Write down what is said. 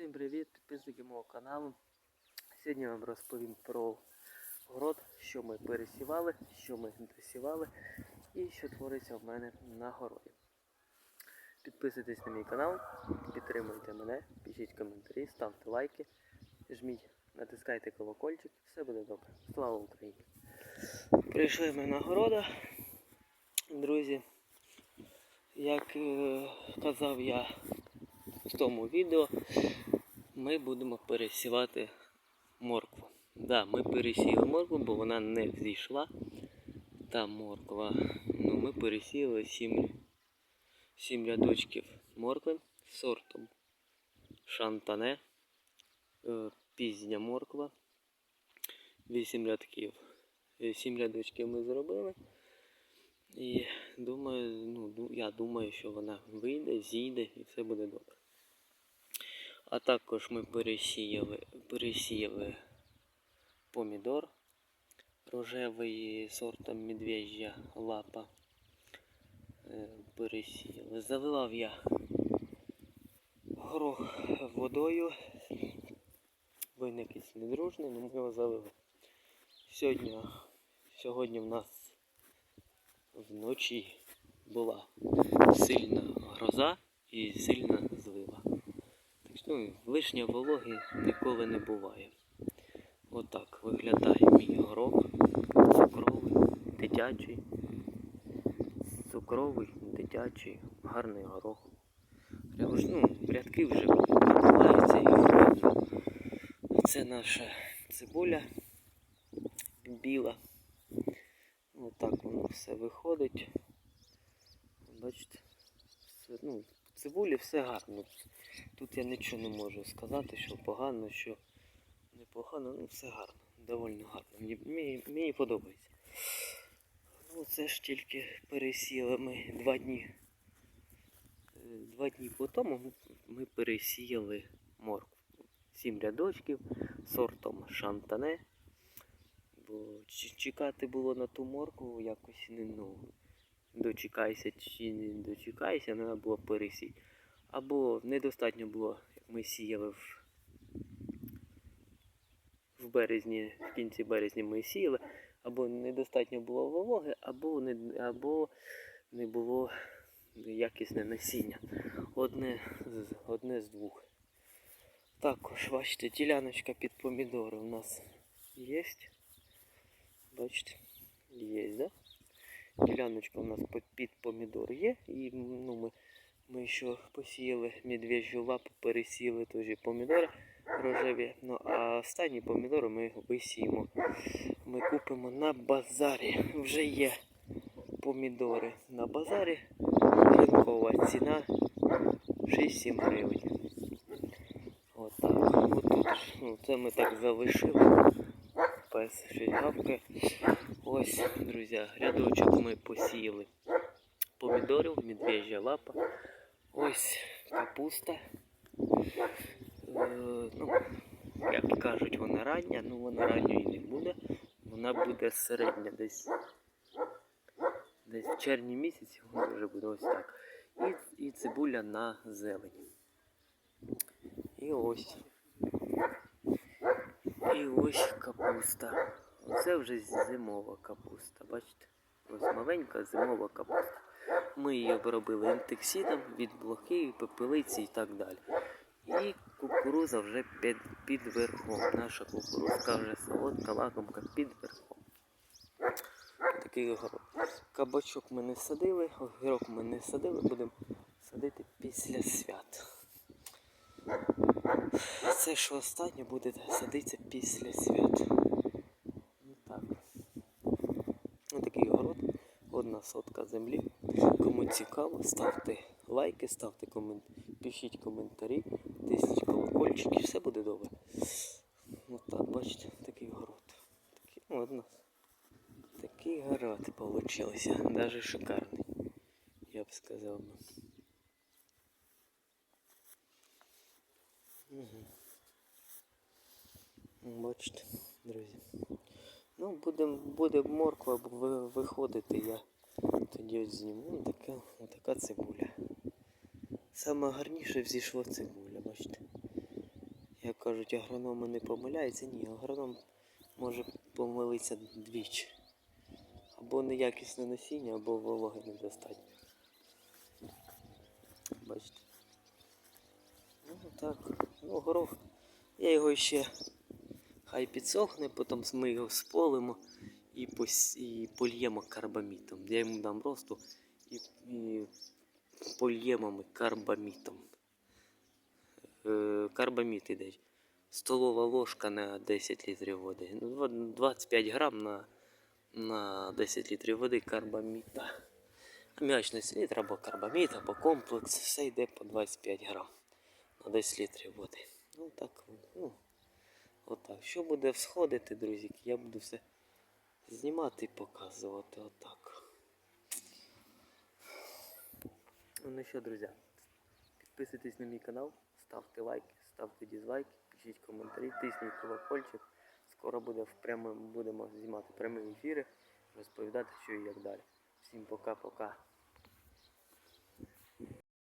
Всім привіт, підписники мого каналу. Сьогодні вам розповім про город, що ми пересівали, що ми досівали і що твориться в мене на городі. Підписуйтесь на мій канал, підтримуйте мене, пишіть коментарі, ставте лайки, жміть, натискайте колокольчик, все буде добре. Слава Україні! Прийшли ми на города, друзі. Як е, казав я в тому відео, ми будемо пересівати моркву. Да, ми пересіяли моркву, бо вона не взійшла. Та морква. Ну, ми пересіяли 7, 7 рядочків моркви сортом шантане, е, пізня морква. 8 рядків. 7 рядочків ми зробили. І думаю, ну, я думаю, що вона вийде, зійде і все буде добре. А також ми пересіяли, пересіяли помідор рожевий сортом медвежья лапа. Е, Пересіяли. Заливав я горох водою. Він якийсь недружний, але ми його залили. Сьогодні, сьогодні в нас вночі була сильна гроза і сильна ну, лишня вологи ніколи не буває. Отак виглядає мій горох. Цукровий, дитячий. Цукровий, дитячий, гарний горох. Ну, рядки вже відбуваються і. Це наша цибуля біла. Отак воно все виходить. Бачите, ну, цибулі все гарно. Тут я нічого не можу сказати, що погано, що непогано, ну все гарно, доволі гарно. Мені, мені, подобається. Ну це ж тільки пересіяли ми два дні. Е, Два дні по тому ми пересіяли моркву. Сім рядочків сортом шантане. Бо чекати було на ту моркву якось не ну. Дочекайся чи не дочекайся, треба було пересіяти. Або недостатньо було, як ми сіяли в, в березні, в кінці березня ми сіяли, або недостатньо було вологи, або не, або не було якісне насіння. Одне з, одне з двох. Також, бачите, діляночка під помідори у нас є. Бачите, є, да? Діляночка у нас під- помідор є. І ну, ми, ми ще посіяли медвежью лапу, пересіяли теж помідори рожеві. Ну а останні помідори ми висіємо. Ми купимо на базарі. Вже є помідори на базарі. Ринкова ціна 6-7 гривень. Отак. Отут. Ну, це ми так залишили. Щось гавкає. Ось, друзі, рядочок ми посіяли помідорів, медвежья лапа. Ось капуста. Е, ну, як кажуть, вона рання, ну вона ранньої не буде. Вона буде середня десь. Десь в червні місяці вона вже буде ось так. І, і цибуля на зелені. І ось. І ось капуста. Оце вже зимова капуста, бачите? Ось маленька зимова капуста. Ми її обробили інтексидом від блохи, пепелиці і так далі. І кукуруза вже під, під верхом. Наша кукурузка вже солодка лакомка під верхом. Такий огород. Кабачок ми не садили, огірок ми не садили, будемо садити після свят. Це що останнє буде садитися після свят. Ну так. Ось такий город. Одна сотка землі. Кому цікаво, ставте лайки, ставте комент... пишіть коментарі, тисніть колокольчики, все буде добре. Ось так, бачите, такий город. Такий, ну, одна. Такий город получився. Даже шикарний. Я б сказав Угу. Бачите, друзі. Ну, буде, буде морква виходити, я тоді ось зніму. Така, така цибуля. Саме гарніше взійшла цибуля, бачите. Як кажуть, агрономи не помиляються. Ні, агроном може помилитися двічі. Або неякісне насіння, або вологи недостатньо. Бачите. Ну так, ну горох. Я його ще хай підсохне, потім ми його сполимо і, пос... і польємо карбамітом. Я йому дам росту і, і польємо ми карбамітом. Е, карбаміт іде. Столова ложка на 10 літрів води. Ну, 25 грам на, на 10 літрів води карбаміта. Аміачний селітр або карбамід, або комплекс, все йде по 25 грам на 10 літрів води. Ну так, ну, отак. Що буде всходити, друзі, я буду все знімати і показувати отак. Ну що, друзі, підписуйтесь на мій канал, ставте лайки, ставте дізлайки, пишіть коментарі, тисніть колокольчик. Скоро буде прямо, будемо знімати прямі ефіри, розповідати, що і як далі. Всім пока-пока.